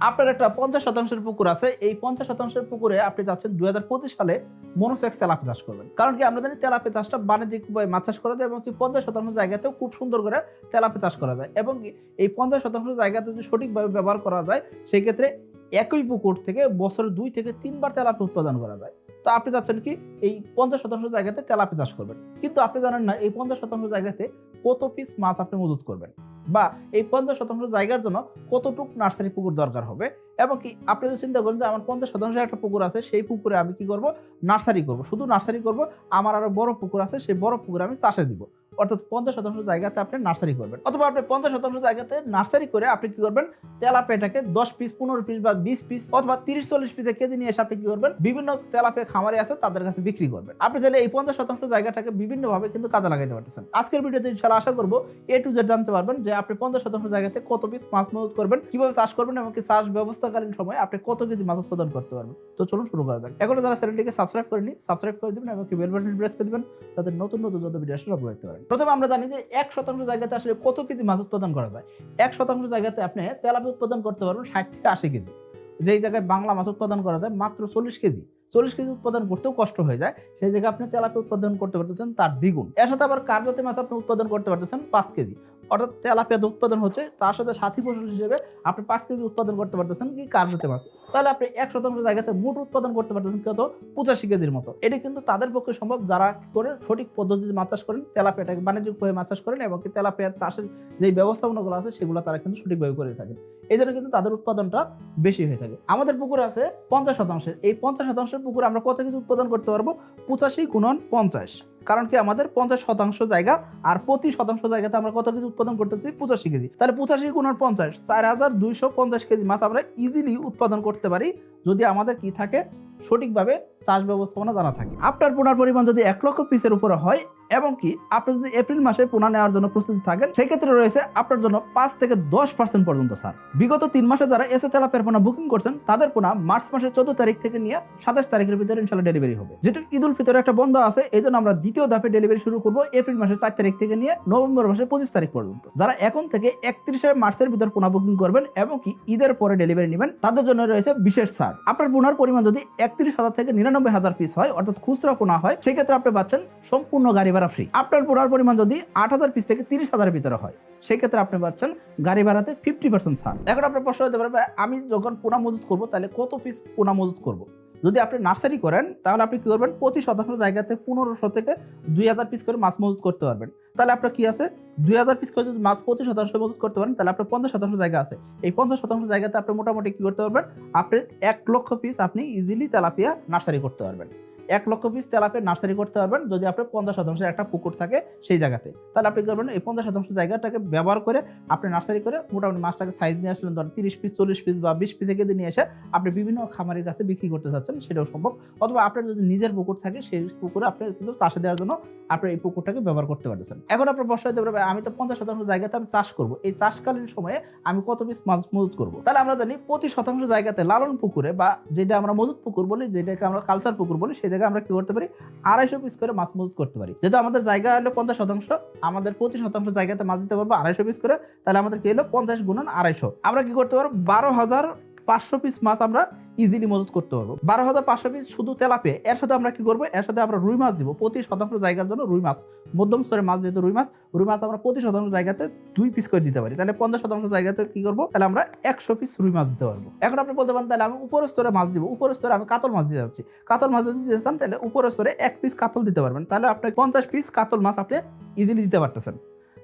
আপনার একটা পঞ্চাশ শতাংশের পুকুর আছে, এই পঞ্চাশ শতাংশের পুকুরে আপনি যাচ্ছেন দুই হাজার পঁচিশ সালে মনোসেক্স তেলাপি চাষ করবেন। কারণ কি আমরা জানি তেলাপি চাষটা বাণিজ্যিক উপায়ে মাছ চাষ করা যায় এবং পঞ্চাশ শতাংশ জায়গাতেও খুব সুন্দর করে তেলাপি চাষ করা যায় এবং এই পঞ্চাশ শতাংশ জায়গাতে যদি সঠিকভাবে ব্যবহার করা যায় সেই ক্ষেত্রে একই পুকুর থেকে বছরে দুই থেকে তিনবার তেলাপি উৎপাদন করা যায়। তো আপনি চাচ্ছেন কি এই পঞ্চাশ শতাংশ জায়গাতে তেলাপি চাষ করবেন। কিন্তু আপনি জানেন না এই পঞ্চাশ শতাংশ জায়গাতে কত পিস মাছ আপনি মজুত করবেন। বা এই পঞ্চাশ শতাংশ জায়গার জন্য কতটুক নার্সারি পুকুর দরকার হবে? এবং কি আপনি যদি চিন্তা করেন যে আমার পঞ্চাশ শতাংশ একটা পুকুর আছে, সেই পুকুরে আমি কি করব? নার্সারি করব। শুধু নার্সারি করব, আমার আরও বড় পুকুর আছে, সেই বড় পুকুরে আমি চাষে দিব। অর্থাৎ পঞ্চাশ শতাংশ জায়গাতে আপনি নার্সারি করবেন। অথবা আপনি পঞ্চাশ শতাংশ জায়গাতে নার্সারি করে আপনি কি করবেন? তেলাপিয়াটাকে দশ পিস পনেরো পিস বা বিশ পিস অথবা তিরিশ, চল্লিশ পিসে কেজি নিয়ে এসে আপনি কি করবেন? বিভিন্ন তেলাপিয়া খামারে আছে, তাদের কাছে বিক্রি করবেন। আপনি চাইলে এই পঞ্চাশ শতাংশ জায়গাটাকে বিভিন্নভাবে কিন্তু কাজে লাগাইতে পারতেছেন। আজকের ভিডিওতে ইনশাল্লাহ আশা করব এ টু জেড জানতে পারবেন যে আপনি পঞ্চাশ শতাংশ জায়গাতে কত পিস মাছ মজুত করবেন, কীভাবে চাষ করবেন এবং কি চাষ ব্যবস্থাকালীন সময় আপনি কত কেজি মাছ উৎপাদন করতে পারবেন। তো চলুন শুরু করা যাক। এখনও যারা চ্যানেলটিকে সাবস্ক্রাইব করেনি সাবস্ক্রাইব করে দিবেন এবং বেল বাটন প্রেস করে দিবেন তাদের নতুন নতুন যত ভিডিও আসলে আপলোড করতে পারেন। প্রথমে আমরা জানি যে এক শতাংশ জায়গাতে আসলে কত কেজি মাছ উৎপাদন করা যায়। এক শতাংশ জায়গাতে আপনি তেলাপি উৎপাদন করতে পারবেন ষাট থেকে আশি কেজি। যেই জায়গায় বাংলা মাছ উৎপাদন করা যায় মাত্র চল্লিশ কেজি। চল্লিশ কেজি উৎপাদন করতেও কষ্ট হয়ে যায়। সেই জায়গায় আপনি তেলাপি উৎপাদন করতে পারতেছেন তার দ্বিগুণ। এর সাথে আবার কার্যতে মাছ আপনি উৎপাদন করতে পারতেছেন? পাঁচ কেজি। অর্থাৎ তেলাপিয়া উৎপাদন হচ্ছে, তার সাথে সাথী ফসল হিসেবে আপনি পাঁচ কেজি উৎপাদন করতে পারতেছেন কি কার্যতে মাছ? তাহলে আপনি এক শতাংশ জায়গাতে মোট উৎপাদন করতে পারতেছেন কত পঁচাশি কেজির মতো। এটা কিন্তু তাদের পক্ষে সম্ভব যারা করে সঠিক পদ্ধতিতে মাছ চাষ করেন, তেলাপিয়াটাকে বাণিজ্যিক ভাবে মাছ চাষ করেন এবং তেলাপিয়ার চাষের যে ব্যবস্থাপনাগুলো আছে, সেগুলো তারা কিন্তু সঠিকভাবে করে থাকেন। এই জন্য কিন্তু তাদের উৎপাদনটা বেশি হয়ে থাকে। আমাদের পুকুর আছে পঞ্চাশ শতাংশের। এই পঞ্চাশ শতাংশের পুকুর আমরা কত কিছু উৎপাদন করতে পারব? পঁচাশি গুণন পঞ্চাশ। কারণ কি আমাদের পঞ্চাশ শতাংশ জায়গা আর প্রতি শতাংশ জায়গাতে আমরা কত কেজি উৎপাদন করতেছি? পঁচাশি কেজি। তাহলে পঁচাশি গুণার পঞ্চাশ, চার হাজার দুইশো পঞ্চাশ কেজি মাছ আমরা ইজিলি উৎপাদন করতে পারি। যদি আমাদের কি থাকে সঠিকভাবে চাষ ব্যবস্থাপনা জানা থাকে। আপনার পোনার পরিমাণ যদি এক লক্ষ পিসের উপরে হয় এবং কি আপনি যদি এপ্রিল মাসে পোনা নেওয়ার জন্য প্রস্তুতি থাকেন, সেক্ষেত্রে রয়েছে আপনার জন্য পাঁচ থেকে দশ পার্সেন্ট পর্যন্ত স্যার বিগত তিন মাসে যারা এসে তেলাপের পোনা বুকিং করছেন, তাদের পোনা মার্চ মাসের চোদ্দ তারিখ থেকে নিয়ে সাতাশ তারিখের ভিতরে ইনশাল্লাহ ডেলিভারি হবে। যেহেতু ঈদ উল ফিতরের একটা বন্ধ আছে এই জন্য আমরা দ্বিতীয় ধাপে ডেলিভারি শুরু করব এপ্রিল মাসের চার তারিখ থেকে নিয়ে নভেম্বর মাসের পঁচিশ তারিখ পর্যন্ত। যারা এখন থেকে একত্রিশে মার্চের ভিতর পোনা বুকিং করবেন এবং কি ঈদের পরে ডেলিভারি নেবেন, তাদের জন্য রয়েছে বিশেষ ছাড়। আপনার পোনার পরিমাণ যদি একত্রিশ হাজার থেকে নিরানব্বই হাজার পিস হয়, অর্থাৎ খুচরা কোনো হয়, সেক্ষেত্রে আপনি পাচ্ছেন সম্পূর্ণ গাড়ি ভাড়া ফ্রি আপনার পড়ার পরিমাণ যদি আট হাজার পিস থেকে তিরিশ হাজারের ভিতরে হয়, সেক্ষেত্রে আপনি পাচ্ছেন গাড়ি ভাড়াতে ফিফটি পার্সেন্ট ছাড়। এখন আপনার প্রশ্ন হতে পারবে আমি যখন পোনা মজুত করব, তাহলে কত পিস পোনা মজুত করব? যদি আপনি নার্সারি করেন, তাহলে আপনি কী করবেন? প্রতি শতাংশ জায়গাতে পনেরোশো থেকে দুই হাজার পিস করে মাছ মজুত করতে পারবেন। তাহলে আপনার কি আছে? দুই হাজার পিস করে যদি মাছ প্রতি শতাংশ মজুত করতে পারেন, তাহলে আপনার পঞ্চাশ শতাংশ জায়গা আছে। এই পঞ্চাশ শতাংশ জায়গাতে আপনি মোটামুটি কী করতে পারবেন? আপনি এক লক্ষ পিস আপনি ইজিলি তেলাপিয়া নার্সারি করতে পারবেন। এক লক্ষ পিস তেলাপের নার্সারি করতে পারবেন। যদি আপনার পঞ্চাশ শতাংশের একটা পুকুর থাকে সেই জায়গাতে। তাহলে আপনি করবেন? এই পঞ্চাশ শতাংশ জায়গাটাকে ব্যবহার করে আপনি নার্সারি করে মোটামুটি মাছটাকে সাইজ নিয়ে আসলেন ধরেন তিরিশ পিস চল্লিশ পিস বা বিশ পিসে কেজি নিয়ে এসে আপনি বিভিন্ন খামারের কাছে বিক্রি করতে চাচ্ছেন সেটাও সম্ভব। অথবা আপনার যদি নিজের পুকুর থাকে সেই পুকুরে আপনি কিন্তু চাষে দেওয়ার জন্য আপনি এই পুকুরটাকে ব্যবহার করতে পারতেছেন। এখন আপনার প্রশ্ন হতে পারবে আমি তো পঞ্চাশ শতাংশ জায়গাতে আমি চাষ করব। এই চাষকালীন সময়ে আমি কত পিস মাছ মজুত করব? তাহলে আমরা জানি প্রতি শতাংশ জায়গাতে লালন পুকুরে বা যেটা আমরা মজুত পুকুর বলি, যেটাকে আমরা কালচার পুকুর বলি সেই জায়গায় আমরা কি করতে পারি? আড়াইশো পিস করে মাছ মজুত করতে পারি। যেহেতু আমাদের জায়গা হলো পঞ্চাশ শতাংশ, আমাদের প্রতি শতাংশ জায়গাতে মাছ দিতে পারব আড়াইশো পিস করে, তাহলে আমাদের কি হলো পঞ্চাশ গুণন আড়াইশো। আমরা কি করতে পারব? বারো হাজার পাঁচশো পিস মাছ আমরা ইজিলি মজুত করতে পারব। বারো হাজার পাঁচশো পিস শুধু তেলাপে এর সাথে আমরা কি করব? এর সাথে আমরা রুই মাছ দিব। প্রতি শতাংশ জায়গার জন্য রুই মাছ, মধ্যম স্তরের মাছ যেহেতু রুই মাছ রুই মাছ আমরা প্রতি শতাংশ জায়গাতে দুই পিস করে দিতে পারি। তাহলে পঞ্চাশ শতাংশ জায়গাতে কি করব? তাহলে আমরা একশো পিস রুই মাছ দিতে পারব। এখন আপনি বলতে পারেন, তাহলে আমি উপরের স্তরে মাছ দিব। উপরের স্তরে আমি কাতল মাছ দিতে যাচ্ছি। কাতল মাছ যদি দিতে চান, তাহলে উপরের স্তরে এক পিস কাতল দিতে পারবেন। তাহলে আপনি পঞ্চাশ পিস কাতল মাছ আপনি ইজিলি দিতে পারতেছেন।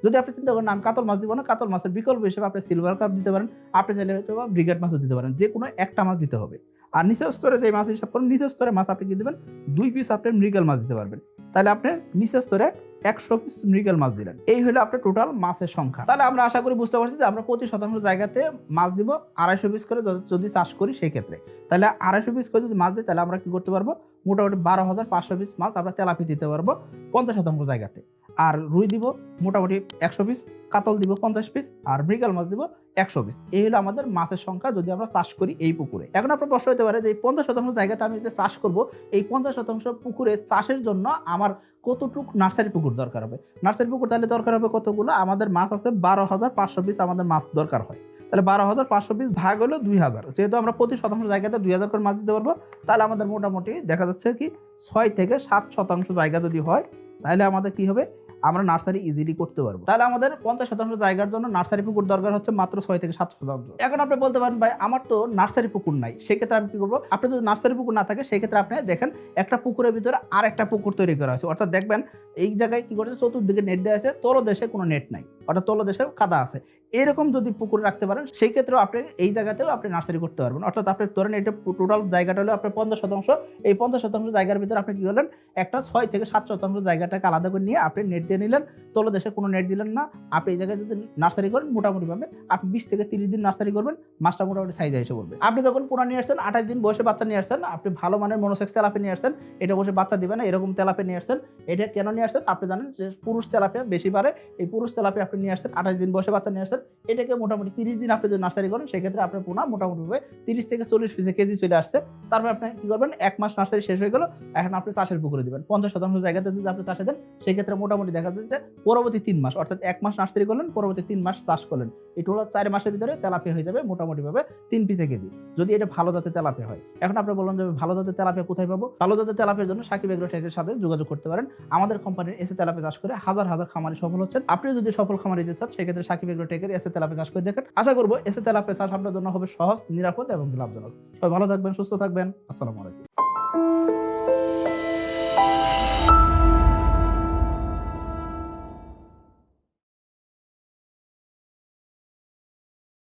যদি আপনি চিন্তা করেন, আমি কাতল মাছ দিব না, কাতল মাছের বিকল্প হিসেবে আপনি সিলভার কাপ দিতে পারেন, আপনি চাইলে হয়তো বা ব্রিগেড মাছও দিতে পারেন, যে কোনো একটা মাছ দিতে হবে। আর নিচের স্তরে যে মাছ হিসাব করেন, নিচের স্তরে মাছ আপনি কি দেবেন? দুই পিস আপনি মৃগেল মাছ দিতে পারবেন। তাহলে আপনি নিচের স্তরে একশো পিস মৃগেল মাছ দিলেন। এই হলো আপনার টোটাল মাছের সংখ্যা। তাহলে আমরা আশা করি বুঝতে পারছি যে আমরা প্রতি শতাংশ জায়গাতে মাছ দিব আড়াইশো পিস করে যদি- চাষ করি সেই ক্ষেত্রে তাহলে আড়াইশো পিস করে যদি মাছ দিই, তাহলে আমরা কি করতে পারব? মোটামুটি বারো হাজার পাঁচশো পিস মাছ আমরা তেলাপি দিতে পারব পঞ্চাশ শতাংশ জায়গাতে। আর রুই দিব মোটামুটি একশো পিস, কাতল দিব পঞ্চাশ পিস, আর মৃগাল মাছ দিব একশো পিস। এই হলো আমাদের মাছের সংখ্যা যদি আমরা চাষ করি এই পুকুরে। এখন আপনার প্রশ্ন হতে পারে যে এই পঞ্চাশ শতাংশ জায়গাতে আমি যে চাষ করব, এই পঞ্চাশ শতাংশ পুকুরে চাষের জন্য আমার কতটুক নার্সারি পুকুর দরকার হবে? নার্সারি পুকুর তাহলে দরকার হবে কতগুলো? আমাদের মাছ আছে বারো হাজার পাঁচশো পিস আমাদের মাছ দরকার হয়। তাহলে বারো হাজার পাঁচশো পিস ভাগ হলো দুই হাজার। যেহেতু আমরা প্রতি শতাংশ জায়গাতে দুই হাজার করে মাছ দিতে পারব, তাহলে আমাদের মোটামুটি দেখা যাচ্ছে কি ছয় থেকে সাত শতাংশ জায়গা যদি হয়, তাহলে আমাদের কি হবে? আমরা নার্সারি ইজিলি করতে পারব। তাহলে আমাদের পঞ্চাশ শতাংশ জায়গার জন্য নার্সারি পুকুর দরকার হচ্ছে মাত্র ছয় থেকে সাত শতাংশ। এখন আপনি বলতে পারেন, ভাই, আমার তো নার্সারি পুকুর নাই। সেক্ষেত্রে আমি কি করব? আপনি যদি নার্সারি পুকুর না থাকে, সেক্ষেত্রে আপনি দেখেন একটা পুকুরের ভিতরে আর একটা পুকুর তৈরি করা হয়েছে। অর্থাৎ দেখবেন, এই জায়গায় কি করেছে? চতুর্দিকে নেট দেওয়া আছে, তলদেশে কোনো নেট নাই। অর্থাৎ তলদেশে কাদা আছে। এরকম যদি পুকুর রাখতে পারেন সেই ক্ষেত্রেও আপনি এই জায়গাতেও আপনি নার্সারি করতে পারবেন। অর্থাৎ আপনি ধরেন এটা টোটাল জায়গাটা হলো আপনার পঞ্চাশ শতাংশ। এই পঞ্চাশ শতাংশ জায়গার ভিতরে আপনি কী করলেন? একটা ছয় থেকে সাত শতাংশ জায়গাটাকে আলাদা করে নিয়ে আপনি নেট দিয়ে নিলেন। তলদেশে কোনো নেট দিলেন না। আপনি এই জায়গায় যদি নার্সারি করেন, মোটামুটিভাবে আপনি বিশ থেকে তিরিশ দিন নার্সারি করবেন। মাছটা মোটামুটি সাইজে এসে পড়বে। আপনি যখন পুরা নিয়ে আসছেন, আঠাশ দিন বয়সে বাচ্চা নিয়ে আসছেন, আপনি ভালো মানের মনোসেক্স তেলাপে নিয়ে আসছেন, এটা বসে বাচ্চা দিবে না, এরকম তেলাপে নিয়ে আসছেন, এটা কেন নিয়ে আসছেন? আপনি জানেন যে পুরুষ তেলাপে বেশি পারে এই পুরুষ তেলাপে আপনি নিয়ে আসছেন, আঠাশ দিন বয়সে বাচ্চা নিয়ে আসছেন এটাকে মোটামুটি তিরিশ দিন আপনি যদি নার্সারি করেন, সেক্ষেত্রে আপনার পোনা মোটামুটিভাবে তিরিশ থেকে চল্লিশ পিসে কেজি চলে আসছে। তারপর আপনি কি করবেন? এক মাস নার্সারি শেষ হয়ে গেল, এখন আপনি চাষের পুকুরে দিবেন। পঞ্চাশ শতাংশ জায়গাতে যদি আপনি চাষে দেন, সেক্ষেত্রে মোটামুটি দেখা যাচ্ছে পরবর্তী তিন মাস, অর্থাৎ এক মাস নার্সারি করলেন, পরবর্তী তিন মাস চাষ করলেন। এই টোটাল চার মাসের ভিতরে তেলাপিয়া হয়ে যাবে মোটামুটিভাবে তিন পিসে কেজি, যদি এটা ভালো জাতের তেলাপিয়া হয়। এখন আপনি বললেন যে ভালো জাতের তেলাপিয়া কোথায় পাবো? ভালো জাতের তেলাপিয়ার জন্য সাকিব এগ্রোটেকের সাথে যোগাযোগ করতে পারেন। আমাদের কোম্পানির এসে তেলাপিয়া চাষ করে হাজার হাজার খামারি সফল হচ্ছেন। আপনি যদি সফল খামারি দিতে চান, সেক্ষেত্রে সাকিব এগ্রোটেকের এসে তেলাপিয়া চাষ করে দেখেন। আশা করব এসে তেলাপিয়া চাষ আপনার জন্য হবে সহজ, নিরাপদ এবং লাভজনক। সবাই ভালো থাকবেন, সুস্থ থাকবেন। আসসালামু আলাইকুম।